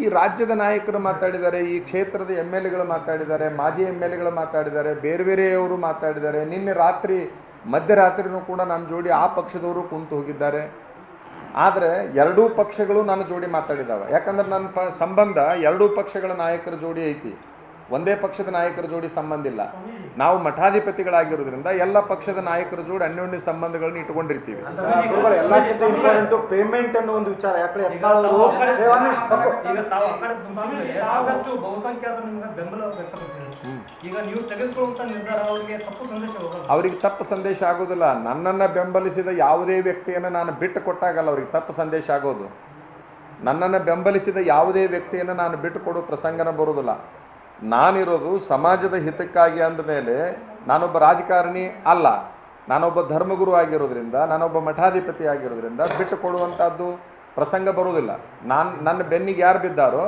ಈ ರಾಜ್ಯದ ನಾಯಕರು ಮಾತಾಡಿದ್ದಾರೆ ಈ ಕ್ಷೇತ್ರದ ಎಂ ಎಲ್ ಎಗಳು ಮಾತಾಡಿದ್ದಾರೆ ಮಾಜಿ ಎಂ ಎಲ್ ಎಗಳು ಮಾತಾಡಿದ್ದಾರೆ ಬೇರೆ ಬೇರೆಯವರು ಮಾತಾಡಿದ್ದಾರೆ. ನಿನ್ನೆ ರಾತ್ರಿ ಮಧ್ಯರಾತ್ರಿನೂ ಕೂಡ ನನ್ನ ಜೋಡಿ ಆ ಪಕ್ಷದವರು ಕುಂತು ಹೋಗಿದ್ದಾರೆ. ಆದರೆ ಎರಡೂ ಪಕ್ಷಗಳು ನನ್ನ ಜೋಡಿ ಮಾತಾಡಿದ್ದಾವೆ. ಯಾಕಂದ್ರೆ ನನ್ನ ಪ ಸಂಬಂಧ ಎರಡೂ ಪಕ್ಷಗಳ ನಾಯಕರ ಜೋಡಿ ಐತಿ. ಒಂದೇ ಪಕ್ಷದ ನಾಯಕರ ಜೋಡಿ ಸಂಬಂಧ ಇಲ್ಲ. ನಾವು ಮಠಾಧಿಪತಿಗಳಾಗಿರೋದ್ರಿಂದ ಎಲ್ಲ ಪಕ್ಷದ ನಾಯಕರ ಜೋಡಿ ಅನ್ಯೋನ್ಯ ಸಂಬಂಧಗಳನ್ನ ಇಟ್ಟುಕೊಂಡಿರ್ತೀವಿ. ಪೇಮೆಂಟ್ ಅನ್ನೋ ಒಂದು ವಿಚಾರ. ಅವ್ರಿಗೆ ತಪ್ಪು ಸಂದೇಶ ಆಗೋದಿಲ್ಲ. ನನ್ನನ್ನು ಬೆಂಬಲಿಸಿದ ಯಾವುದೇ ವ್ಯಕ್ತಿಯನ್ನು ನಾನು ಬಿಟ್ಟು ಕೊಟ್ಟಾಗಲ್ಲ ಅವ್ರಿಗೆ ತಪ್ಪು ಸಂದೇಶ ಆಗೋದು. ನನ್ನನ್ನು ಬೆಂಬಲಿಸಿದ ಯಾವುದೇ ವ್ಯಕ್ತಿಯನ್ನು ನಾನು ಬಿಟ್ಟು ಕೊಡೋ ಪ್ರಸಂಗನ ಬರೋದಿಲ್ಲ. ನಾನಿರೋದು ಸಮಾಜದ ಹಿತಕ್ಕಾಗಿ ಅಂದಮೇಲೆ ನಾನೊಬ್ಬ ರಾಜಕಾರಣಿ ಅಲ್ಲ. ನಾನೊಬ್ಬ ಧರ್ಮಗುರು ಆಗಿರೋದ್ರಿಂದ ನಾನೊಬ್ಬ ಮಠಾಧಿಪತಿ ಆಗಿರೋದ್ರಿಂದ ಬಿಟ್ಟು ಕೊಡುವಂಥದ್ದು ಪ್ರಸಂಗ ಬರೋದಿಲ್ಲ ನಾನು ನನ್ನ ಬೆನ್ನಿಗೆ ಯಾರು ಬಿದ್ದಾರೋ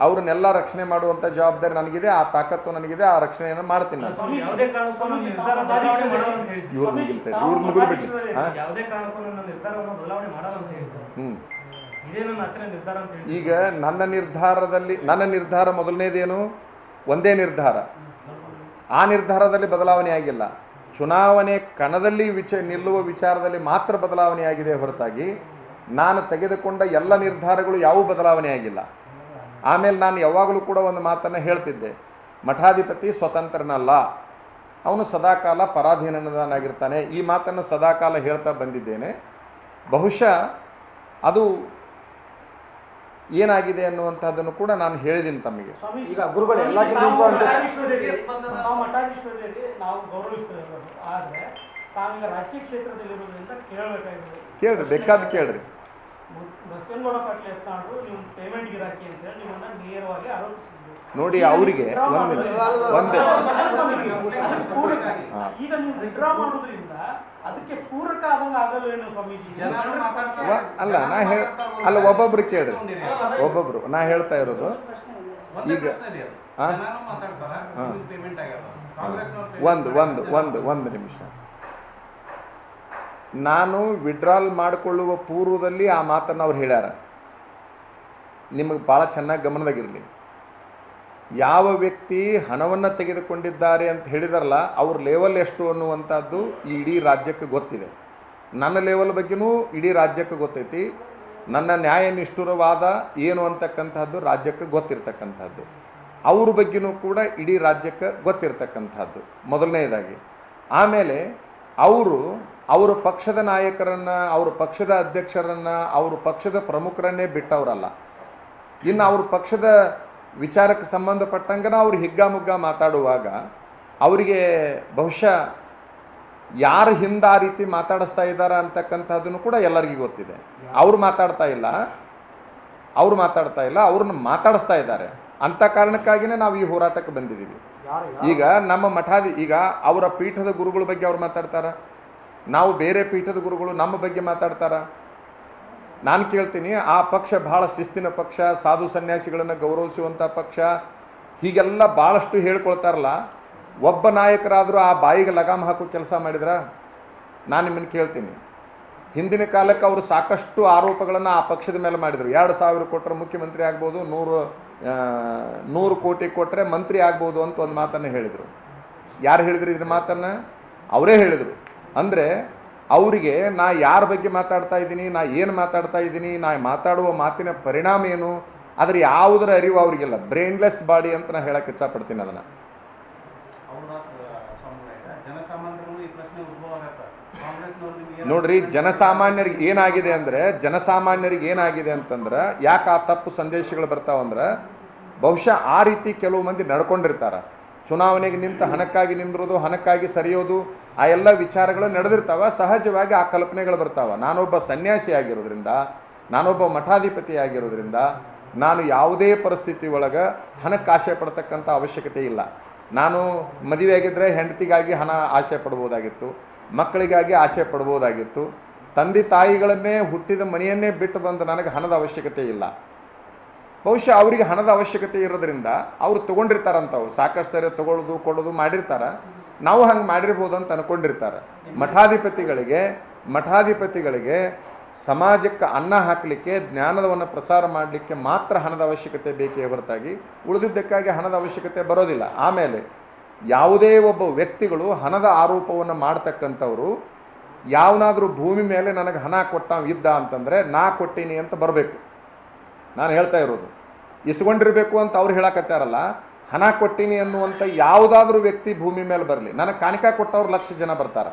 ಅವ್ರನ್ನೆಲ್ಲ ರಕ್ಷಣೆ ಮಾಡುವಂಥ ಜವಾಬ್ದಾರಿ ನನಗಿದೆ ಆ ತಾಕತ್ತು ನನಗಿದೆ ಆ ರಕ್ಷಣೆಯನ್ನು ಮಾಡ್ತೀನಿ ನಾನು. ಇವ್ರು ಮುಗಿದು ಬಿಡ್ಲಿ ಹ್ಞೂ ಈಗ ನನ್ನ ನಿರ್ಧಾರದಲ್ಲಿ ನನ್ನ ನಿರ್ಧಾರ ಮೊದಲನೇದೇನು? ಒಂದೇ ನಿರ್ಧಾರ. ಆ ನಿರ್ಧಾರದಲ್ಲಿ ಬದಲಾವಣೆ ಆಗಿಲ್ಲ. ಚುನಾವಣೆ ಕಣದಲ್ಲಿ ವಿಚ, ನಿಲ್ಲುವ ವಿಚಾರದಲ್ಲಿ ಮಾತ್ರ ಬದಲಾವಣೆ ಆಗಿದೆ ಹೊರತಾಗಿ ನಾನು ತೆಗೆದುಕೊಂಡ ಎಲ್ಲ ನಿರ್ಧಾರಗಳು ಯಾವ ಬದಲಾವಣೆ ಆಗಿಲ್ಲ. ಆಮೇಲೆ ನಾನು ಯಾವಾಗಲೂ ಕೂಡ ಒಂದು ಮಾತನ್ನು ಹೇಳ್ತಿದ್ದೆ. ಮಠಾಧಿಪತಿ ಸ್ವತಂತ್ರನಲ್ಲ. ಅವನು ಸದಾಕಾಲ ಪರಾಧೀನನಾಗಿರ್ತಾನೆ. ಈ ಮಾತನ್ನು ಸದಾಕಾಲ ಹೇಳ್ತಾ ಬಂದಿದ್ದೇನೆ. ಬಹುಶಃ ಅದು ಏನಾಗಿದೆ ಅನ್ನುವಂಥದ್ದನ್ನು ಕೂಡ ನಾನು ಹೇಳಿದ್ದೀನಿ ತಮಗೆ. ಈಗ ಗುರುಗಳು ಎಲ್ಲ ಕೇಳ್ರಿ ಬೇಕಾದ ಕೇಳ್ರಿ. ಬಸವನಗೌಡ ಪಾಟೀಲ್ ಯತ್ನಾಳರು ನೀವು ಪೇಮೆಂಟ್ ಗಿರಾಕಿ ಅಂತ ಹೇಳಿ ನಿಮ್ಮನ್ನ ನೇರವಾಗಿ ಆರೋಪಿಸಿದ್ರು ನೋಡಿ ಅವರಿಗೆ ಒಂದು ನಿಮಿಷ ಒಂದು ಹಾ. ಈಗ ನೀವು ವಿಡ್ರಾ ಮಾಡೋದ್ರಿಂದ ಅದಕ್ಕೆ ಪೂರಕ ಆದಂಗ ಆಗಲ್ಲ ಏನು ಸ್ವಾಮೀಜಿ? ಜನರು ಮಾತಾಡ್ತಾರೆ. ಅಲ್ಲ ನಾ ಹೇಳ ಅಲ್ಲ ಒಬ್ಬೊಬ್ರು ಕೇಳ್ರಿ. ಒಬ್ಬೊಬ್ರು ನಾ ಹೇಳ್ತಾ ಇರೋದು ಒಂದೇ ಈಗ- ಪ್ರಶ್ನೆ ಇದೆ. ಹಾ? ಮಾತಾಡ್ತಾರ ಪೇಮೆಂಟ್ ಆಗ್ಯದ ಒಂದು ಒಂದು ಒಂದು ಒಂದು ನಿಮಿಷ. ನಾನು ವಿಡ್ರಾಲ್ ಮಾಡಿಕೊಳ್ಳುವ ಪೂರ್ವದಲ್ಲಿ ಆ ಮಾತನ್ನು ಅವ್ರು ಹೇಳ್ಯಾರ. ನಿಮಗೆ ಭಾಳ ಚೆನ್ನಾಗಿ ಗಮನದಾಗಿರಲಿ. ಯಾವ ವ್ಯಕ್ತಿ ಹಣವನ್ನು ತೆಗೆದುಕೊಂಡಿದ್ದಾರೆ ಅಂತ ಹೇಳಿದಾರಲ್ಲ, ಅವ್ರ ಲೆವೆಲ್ ಎಷ್ಟು ಅನ್ನುವಂಥದ್ದು ಈ ಇಡೀ ರಾಜ್ಯಕ್ಕೆ ಗೊತ್ತಿದೆ. ನನ್ನ ಲೆವೆಲ್ ಬಗ್ಗೆನೂ ಇಡೀ ರಾಜ್ಯಕ್ಕೆ ಗೊತ್ತೈತಿ. ನನ್ನ ನ್ಯಾಯ ನಿಷ್ಠುರವಾದ ಏನು ಅಂತಕ್ಕಂಥದ್ದು ರಾಜ್ಯಕ್ಕೆ ಗೊತ್ತಿರ್ತಕ್ಕಂಥದ್ದು. ಅವ್ರ ಬಗ್ಗೆನೂ ಕೂಡ ಇಡೀ ರಾಜ್ಯಕ್ಕೆ ಗೊತ್ತಿರ್ತಕ್ಕಂಥದ್ದು. ಮೊದಲನೇದಾಗಿ ಆಮೇಲೆ ಅವರು ಅವರ ಪಕ್ಷದ ನಾಯಕರನ್ನು ಅವ್ರ ಪಕ್ಷದ ಅಧ್ಯಕ್ಷರನ್ನು ಅವರು ಪಕ್ಷದ ಪ್ರಮುಖರನ್ನೇ ಬಿಟ್ಟವರಲ್ಲ. ಇನ್ನು ಅವ್ರ ಪಕ್ಷದ ವಿಚಾರಕ್ಕೆ ಸಂಬಂಧಪಟ್ಟಂಗನ ಅವ್ರು ಹಿಗ್ಗಾಮುಗ್ಗ ಮಾತಾಡುವಾಗ ಅವರಿಗೆ ಬಹುಶಃ ಯಾರು ಹಿಂದೆ ಆ ರೀತಿ ಮಾತಾಡಿಸ್ತಾ ಇದ್ದಾರೆ ಅಂತಕ್ಕಂಥದ್ದನ್ನು ಕೂಡ ಎಲ್ಲರಿಗೂ ಗೊತ್ತಿದೆ. ಅವ್ರು ಮಾತಾಡ್ತಾ ಇಲ್ಲ. ಅವ್ರು ಮಾತಾಡ್ತಾ ಇಲ್ಲ. ಅವ್ರನ್ನ ಮಾತಾಡಿಸ್ತಾ ಇದ್ದಾರೆ. ಅಂಥ ಕಾರಣಕ್ಕಾಗಿನೇ ನಾವು ಈ ಹೋರಾಟಕ್ಕೆ ಬಂದಿದ್ದೀವಿ. ಈಗ ನಮ್ಮ ಮಠಾದಿ ಈಗ ಅವರ ಪೀಠದ ಗುರುಗಳ ಬಗ್ಗೆ ಅವ್ರು ಮಾತಾಡ್ತಾರ? ನಾವು ಬೇರೆ ಪೀಠದ ಗುರುಗಳು ನಮ್ಮ ಬಗ್ಗೆ ಮಾತಾಡ್ತಾರ? ನಾನು ಕೇಳ್ತೀನಿ, ಆ ಪಕ್ಷ ಭಾಳ ಶಿಸ್ತಿನ ಪಕ್ಷ, ಸಾಧು ಸನ್ಯಾಸಿಗಳನ್ನು ಗೌರವಿಸುವಂಥ ಪಕ್ಷ, ಹೀಗೆಲ್ಲ ಭಾಳಷ್ಟು ಹೇಳ್ಕೊಳ್ತಾರಲ್ಲ, ಒಬ್ಬ ನಾಯಕರಾದರೂ ಆ ಬಾಯಿಗೆ ಲಗಾಮ್ ಹಾಕೋ ಕೆಲಸ ಮಾಡಿದ್ರ? ನಾನು ನಿಮ್ಮನ್ನು ಕೇಳ್ತೀನಿ. ಹಿಂದಿನ ಕಾಲಕ್ಕೆ ಅವರು ಸಾಕಷ್ಟು ಆರೋಪಗಳನ್ನು ಆ ಪಕ್ಷದ ಮೇಲೆ ಮಾಡಿದರು. ಎರಡು ಸಾವಿರ ಕೊಟ್ಟರೆ ಮುಖ್ಯಮಂತ್ರಿ ಆಗ್ಬೋದು, ನೂರು ನೂರು ಕೋಟಿ ಕೊಟ್ಟರೆ ಮಂತ್ರಿ ಆಗ್ಬೋದು ಅಂತ ಒಂದು ಮಾತನ್ನು ಹೇಳಿದರು. ಯಾರು ಹೇಳಿದ್ರು ಇದ್ರ ಮಾತನ್ನು? ಅವರೇ ಹೇಳಿದರು. ಅಂದರೆ ಅವರಿಗೆ ನಾ ಯಾರ ಬಗ್ಗೆ ಮಾತಾಡ್ತಾ ಇದ್ದೀನಿ ನಾ ಏನು ಮಾತಾಡ್ತಾ ಇದ್ದೀನಿ ನಾ ಮಾತಾಡುವ ಮಾತಿನ ಪರಿಣಾಮ ಏನು? ಅದ್ರ ಯಾವುದರ ಅರಿವು ಅವರಿಗಿಲ್ಲ. ಬ್ರೈನ್ಲೆಸ್ ಬಾಡಿ ಅಂತ ನಾ ಹೇಳಕ್ಕೆ ಇಚ್ಛಪಡ್ತೀನಿ ಅದನ್ನು. ನೋಡ್ರಿ ಜನಸಾಮಾನ್ಯರಿಗೆ ಏನಾಗಿದೆ ಅಂದ್ರೆ ಜನಸಾಮಾನ್ಯರಿಗೆ ಏನಾಗಿದೆ ಅಂತಂದ್ರೆ ಯಾಕೆ ಆ ತಪ್ಪು ಸಂದೇಶಗಳು ಬರ್ತಾವಂದ್ರೆ ಬಹುಶಃ ಆ ರೀತಿ ಕೆಲವು ಮಂದಿ ನಡ್ಕೊಂಡಿರ್ತಾರ. ಚುನಾವಣೆಗೆ ನಿಂತ ಹಣಕ್ಕಾಗಿ ನಿಂದಿರೋದು, ಹಣಕ್ಕಾಗಿ ಸರಿಯೋದು, ಆ ಎಲ್ಲ ವಿಚಾರಗಳು ನಡೆದಿರ್ತಾವ. ಸಹಜವಾಗಿ ಆ ಕಲ್ಪನೆಗಳು ಬರ್ತಾವ. ನಾನೊಬ್ಬ ಸನ್ಯಾಸಿ ಆಗಿರೋದ್ರಿಂದ, ನಾನೊಬ್ಬ ಮಠಾಧಿಪತಿ ಆಗಿರೋದ್ರಿಂದ, ನಾನು ಯಾವುದೇ ಪರಿಸ್ಥಿತಿ ಒಳಗೆ ಹಣಕ್ಕೆ ಆಶೆ ಪಡ್ತಕ್ಕಂಥ ಅವಶ್ಯಕತೆ ಇಲ್ಲ. ನಾನು ಮದುವೆ ಆಗಿದ್ದರೆ ಹೆಂಡತಿಗಾಗಿ ಹಣ ಆಶೆ ಪಡ್ಬೋದಾಗಿತ್ತು, ಮಕ್ಕಳಿಗಾಗಿ ಆಶೆ ಪಡ್ಬೋದಾಗಿತ್ತು. ತಂದೆ ತಾಯಿಗಳನ್ನೇ ಹುಟ್ಟಿದ ಮನೆಯನ್ನೇ ಬಿಟ್ಟು ಬಂದು ನನಗೆ ಹಣದ ಅವಶ್ಯಕತೆ ಇಲ್ಲ. ಬಹುಶಃ ಅವರಿಗೆ ಹಣದ ಅವಶ್ಯಕತೆ ಇರೋದ್ರಿಂದ ಅವ್ರು ತೊಗೊಂಡಿರ್ತಾರಂತವು. ಸಾಕಷ್ಟು ಸರಿ ತಗೊಳ್ಳೋದು ಕೊಡೋದು ಮಾಡಿರ್ತಾರ. ನಾವು ಹಂಗೆ ಮಾಡಿರ್ಬೋದು ಅಂತ ಅನ್ಕೊಂಡಿರ್ತಾರೆ. ಮಠಾಧಿಪತಿಗಳಿಗೆ ಮಠಾಧಿಪತಿಗಳಿಗೆ ಸಮಾಜಕ್ಕೆ ಅನ್ನ ಹಾಕಲಿಕ್ಕೆ ಜ್ಞಾನದವನ್ನು ಪ್ರಸಾರ ಮಾಡಲಿಕ್ಕೆ ಮಾತ್ರ ಹಣದ ಅವಶ್ಯಕತೆ ಬೇಕೇ ಹೊರತಾಗಿ ಉಳಿದಿದ್ದಕ್ಕಾಗಿ ಹಣದ ಅವಶ್ಯಕತೆ ಬರೋದಿಲ್ಲ. ಆಮೇಲೆ ಯಾವುದೇ ಒಬ್ಬ ವ್ಯಕ್ತಿಗಳು ಹಣದ ಆರೋಪವನ್ನು ಮಾಡ್ತಕ್ಕಂಥವ್ರು, ಯಾವನಾದರೂ ಭೂಮಿ ಮೇಲೆ ನನಗೆ ಹಣ ಕೊಟ್ಟ ಇದ್ದ ಅಂತಂದರೆ ನಾ ಕೊಟ್ಟೀನಿ ಅಂತ ಬರಬೇಕು. ನಾನು ಹೇಳ್ತಾ ಇರೋದು ಇಸ್ಕೊಂಡಿರಬೇಕು ಅಂತ ಅವ್ರು ಹೇಳಕತ್ತಾರಲ್ಲ, ಹಣ ಕೊಟ್ಟಿನಿ ಅನ್ನುವಂಥ ಯಾವುದಾದ್ರೂ ವ್ಯಕ್ತಿ ಭೂಮಿ ಮೇಲೆ ಬರಲಿ. ನನಗೆ ಕಾಣಿಕೆ ಕೊಟ್ಟವ್ರು ಲಕ್ಷ ಜನ ಬರ್ತಾರೆ.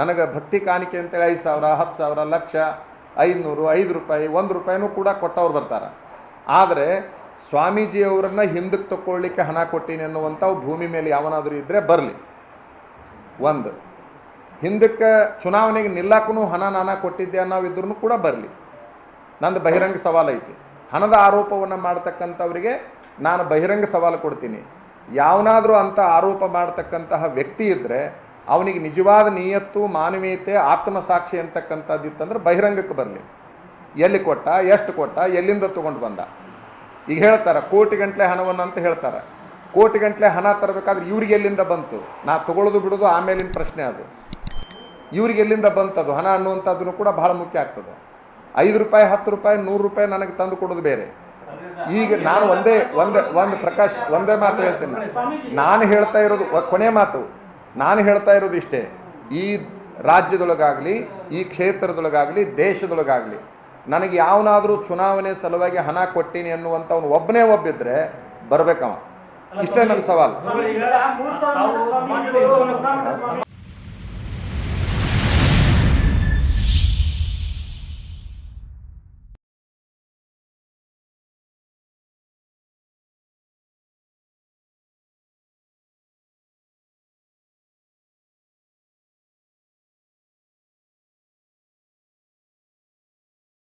ನನಗೆ ಭಕ್ತಿ ಕಾಣಿಕೆ ಅಂತೇಳಿ ಐದು ಸಾವಿರ, ಹತ್ತು ಸಾವಿರ, ಲಕ್ಷ, ಐದುನೂರು, ಐದು ರೂಪಾಯಿ, ಒಂದು ರೂಪಾಯಿನೂ ಕೂಡ ಕೊಟ್ಟವ್ರು ಬರ್ತಾರೆ. ಆದರೆ ಸ್ವಾಮೀಜಿಯವರನ್ನ ಹಿಂದಕ್ಕೆ ತಗೊಳ್ಳಿಕ್ಕೆ ಹಣ ಕೊಟ್ಟಿನಿ ಅನ್ನುವಂಥವು ಭೂಮಿ ಮೇಲೆ ಯಾವನಾದರೂ ಇದ್ದರೆ ಬರಲಿ. ಒಂದು, ಹಿಂದಕ್ಕೆ ಚುನಾವಣೆಗೆ ನಿಲ್ಲಕ್ಕೂ ಹಣ ನಾನು ಕೊಟ್ಟಿದ್ದೆ ಅನ್ನೋವಿದ್ರೂ ಕೂಡ ಬರಲಿ. ನಂದು ಬಹಿರಂಗ ಸವಾಲು ಐತಿ ಹಣದ ಆರೋಪವನ್ನು ಮಾಡ್ತಕ್ಕಂಥವರಿಗೆ ನಾನು ಬಹಿರಂಗ ಸವಾಲು ಕೊಡ್ತೀನಿ. ಯಾವನಾದರೂ ಅಂಥ ಆರೋಪ ಮಾಡ್ತಕ್ಕಂತಹ ವ್ಯಕ್ತಿ ಇದ್ದರೆ ಅವನಿಗೆ ನಿಜವಾದ ನಿಯತ್ತು, ಮಾನವೀಯತೆ, ಆತ್ಮಸಾಕ್ಷಿ ಅಂತಕ್ಕಂಥದ್ದು ಇತ್ತಂದ್ರೆ ಬಹಿರಂಗಕ್ಕೆ ಬರಲಿ ಎಲ್ಲಿ ಕೊಟ್ಟ, ಎಷ್ಟು ಕೊಟ್ಟ, ಎಲ್ಲಿಂದ ತೊಗೊಂಡು ಬಂದ? ಈಗ ಹೇಳ್ತಾರೆ, ಕೋಟಿ ಗಂಟ್ಲೆ ಹಣವನ್ನು ಅಂತ ಹೇಳ್ತಾರೆ. ಕೋಟಿ ಗಂಟ್ಲೆ ಹಣ ತರಬೇಕಾದ್ರೆ ಇವ್ರಿಗೆ ಎಲ್ಲಿಂದ ಬಂತು? ನಾ ತಗೊಳ್ಳೋದು ಬಿಡೋದು ಆಮೇಲಿನ ಪ್ರಶ್ನೆ ಅದು. ಇವ್ರಿಗೆ ಎಲ್ಲಿಂದ ಬಂತದು? ಹಣ ಅನ್ನುವಂಥದ್ದು ಕೂಡ ಬಹಳ ಮುಖ್ಯ ಆಗ್ತದೆ. ಐದು ರೂಪಾಯಿ, ಹತ್ತು ರೂಪಾಯಿ, ನೂರು ರೂಪಾಯಿ ನನಗೆ ತಂದು ಕೊಡೋದು ಬೇರೆ. ಈಗ ನಾನು ಒಂದೇ ಒಂದೇ, ಒಂದು ಪ್ರಕಾಶ್, ಒಂದೇ ಮಾತು ಹೇಳ್ತೀನಿ. ನಾನು ಹೇಳ್ತಾ ಇರೋದು ಕೊನೆ ಮಾತು. ನಾನು ಹೇಳ್ತಾ ಇರೋದು ಇಷ್ಟೇ. ಈ ರಾಜ್ಯದೊಳಗಾಗಲಿ, ಈ ಕ್ಷೇತ್ರದೊಳಗಾಗಲಿ, ದೇಶದೊಳಗಾಗಲಿ, ನನಗೆ ಯಾವನಾದರೂ ಚುನಾವಣೆ ಸಲುವಾಗಿ ಹಣ ಕೊಟ್ಟೀನಿ ಅನ್ನುವಂಥವ್ನು ಒಬ್ಬನೇ ಒಬ್ಬಿದ್ರೆ ಬರಬೇಕವ. ಇಷ್ಟೇ ನನ್ನ ಸವಾಲು.